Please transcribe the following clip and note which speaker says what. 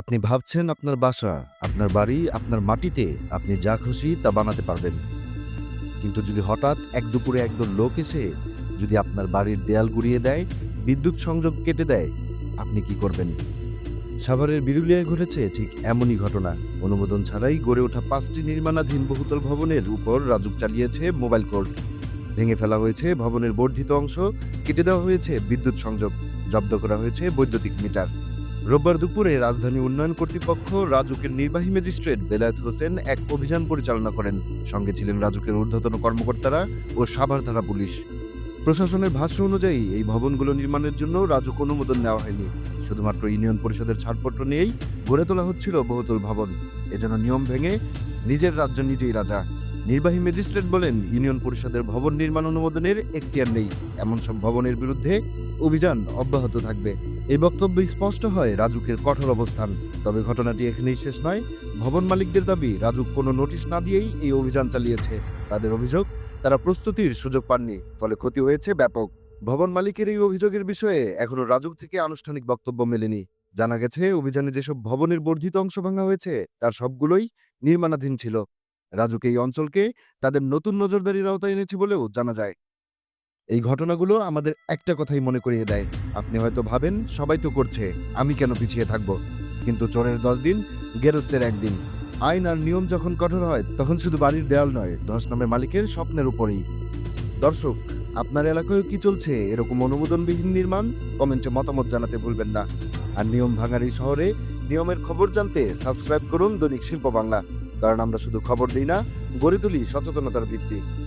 Speaker 1: আপনি ভাবছেন আপনার বাসা, আপনার বাড়ি, আপনার মাটিতে আপনি যা খুশি তা বানাতে পারবেন। কিন্তু যদি হঠাৎ এক দুপুরে একদল লোক এসে যদি আপনার বাড়ির দেয়াল গুড়িয়ে দেয়, বিদ্যুৎ সংযোগ কেটে দেয়, আপনি কি করবেন? সাভারের বিরুলিয়ায় ঘটেছে ঠিক এমনই ঘটনা। অনুমোদন ছাড়াই গড়ে ওঠা পাঁচটি নির্মাণাধীন বহুতল ভবনের উপর রাজুক চালিয়েছে মোবাইল কোর্ট। ভেঙে ফেলা হয়েছে ভবনের বর্ধিত অংশ, কেটে দেওয়া হয়েছে বিদ্যুৎ সংযোগ, জব্দ করা হয়েছে বৈদ্যুতিক মিটার। রোববার দুপুরে রাজধানী উন্নয়ন কর্তৃপক্ষ রাজুকের নির্বাহী ম্যাজিস্ট্রেট বেলায়েত হোসেন এক অভিযান পরিচালনা করেন। সঙ্গে ছিলেন রাজুকের ঊর্ধ্বতন কর্মকর্তারা ও সাভার থানা পুলিশ। প্রশাসনের ভাষ্য অনুযায়ী, এই ভবনগুলো নির্মাণের জন্য রাজুক অনুমোদন নেওয়া হয়নি। শুধুমাত্র ইউনিয়ন পরিষদের ছাড়পত্র নিয়েই গড়ে তোলা হচ্ছিল বহুতল ভবন। এজন্য নিয়ম ভেঙে নিজের রাজ্য নিজেই রাজা। নির্বাহী ম্যাজিস্ট্রেট বলেন, ইউনিয়ন পরিষদের ভবন নির্মাণ অনুমোদনের এখতিয়ার নেই। এমন সব ভবনের বিরুদ্ধে অভিযান অব্যাহত থাকবে। এই বক্তব্য স্পষ্ট হয় রাজুকের কঠোর অবস্থান। তবে ঘটনাটি এখানেই শেষ নয়, ভবন মালিকদের দাবি, রাজুক কোনো নোটিশ না দিয়েই এই অভিযান চালিয়েছে। তাদের অভিযোগ, তারা প্রস্তুতির সুযোগ পাননি, ফলে ক্ষতি হয়েছে ব্যাপক। ভবন মালিকের এই অভিযোগের বিষয়ে এখনও রাজুক থেকে আনুষ্ঠানিক বক্তব্য মেলেনি। জানা গেছে, অভিযানে যেসব ভবনের বর্ধিত অংশ ভাঙা হয়েছে, তার সবগুলোই নির্মাণাধীন ছিল। রাজুক এই অঞ্চলকে তাদের নতুন নজরদারির আওতায় এনেছে বলেও জানা যায়। এই ঘটনাগুলো আমাদের একটা কথাই মনে করিয়ে দেয়। আপনি হয়তো ভাবেন, সবাই তো করছে, আমি কেন পিছিয়ে থাকব? কিন্তু চোরের দশ দিন, গেরস্তের একদিন। আইন আর নিয়ম যখন কঠোর হয়, তখন শুধু বাড়ির দেয়াল নয়, ধস নামে মালিকের স্বপ্নের উপরেই। দর্শক, আপনার এলাকায় কি চলছে? এরকম অনুমোদনবিহীন নির্মাণ? কমেন্টে মতামত জানাতে ভুলবেন না। আর নিয়ম ভাঙার এই শহরে নিয়মের খবর জানতে সাবস্ক্রাইব করুন দৈনিক শিল্প বাংলা। কারণ আমরা শুধু খবর দিই না, গড়ে তুলি সচেতনতার ভিত্তি।